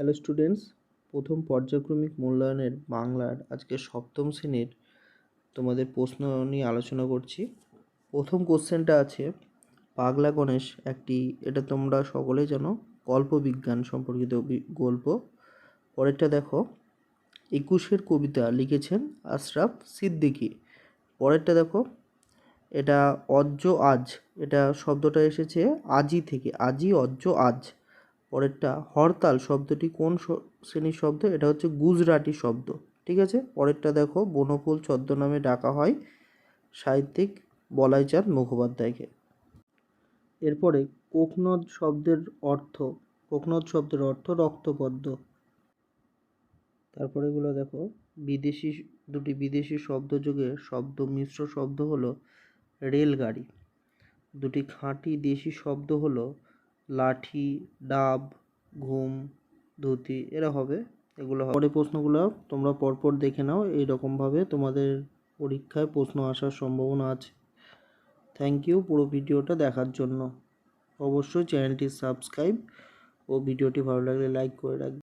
Hello students প্রথম পর্যায়ক্রমিক মূল্যায়নের বাংলার আজকে সপ্তম শ্রেণির তোমাদের প্রশ্ন নিয়ে আলোচনা করছি। প্রথম কোশ্চেনটা আছে, পাগলা গণেশ একটি, এটা তোমরা সকলেই জানো, কল্পবিজ্ঞান সম্পর্কিত গল্প। পরেরটা দেখো, একুশের কবিতা লিখেছেন আশরাফ সিদ্দিকি। পরেরটা দেখো, এটা অজ্জ আজ, এটা শব্দটা এসেছে আজই থেকে আজই অজ্জ আজ। পরেরটা হরতাল শব্দটি কোন শ্রেণির শব্দ? এটা হচ্ছে গুজরাটি শব্দ, ঠিক আছে? পরেরটা দেখো, বনফুল ছদ্মনামে ডাকা হয় সাহিত্যিক বলাইচাঁদ মুখোপাধ্যায়কে। এরপরে কোকনদ শব্দের অর্থ, কোকনদ শব্দের অর্থ রক্তপদ্ম। তারপরে এগুলো দেখো, বিদেশি দুটি বিদেশি শব্দযোগে শব্দ মিশ্র শব্দ হলো রেলগাড়ি। দুটি খাঁটি দেশি শব্দ হলো লাঠি, ডাব, ঘুম, ধুতি, এরা হবে। এগুলো হবে। পরের প্রশ্নগুলো তোমরা পরপর দেখে নাও। এইরকমভাবে তোমাদের পরীক্ষায় প্রশ্ন আসার সম্ভাবনা আছে। থ্যাংক ইউ পুরো ভিডিওটা দেখার জন্য। অবশ্যই চ্যানেলটি সাবস্ক্রাইব ও ভিডিওটি ভালো লাগলে লাইক করে রাখবে।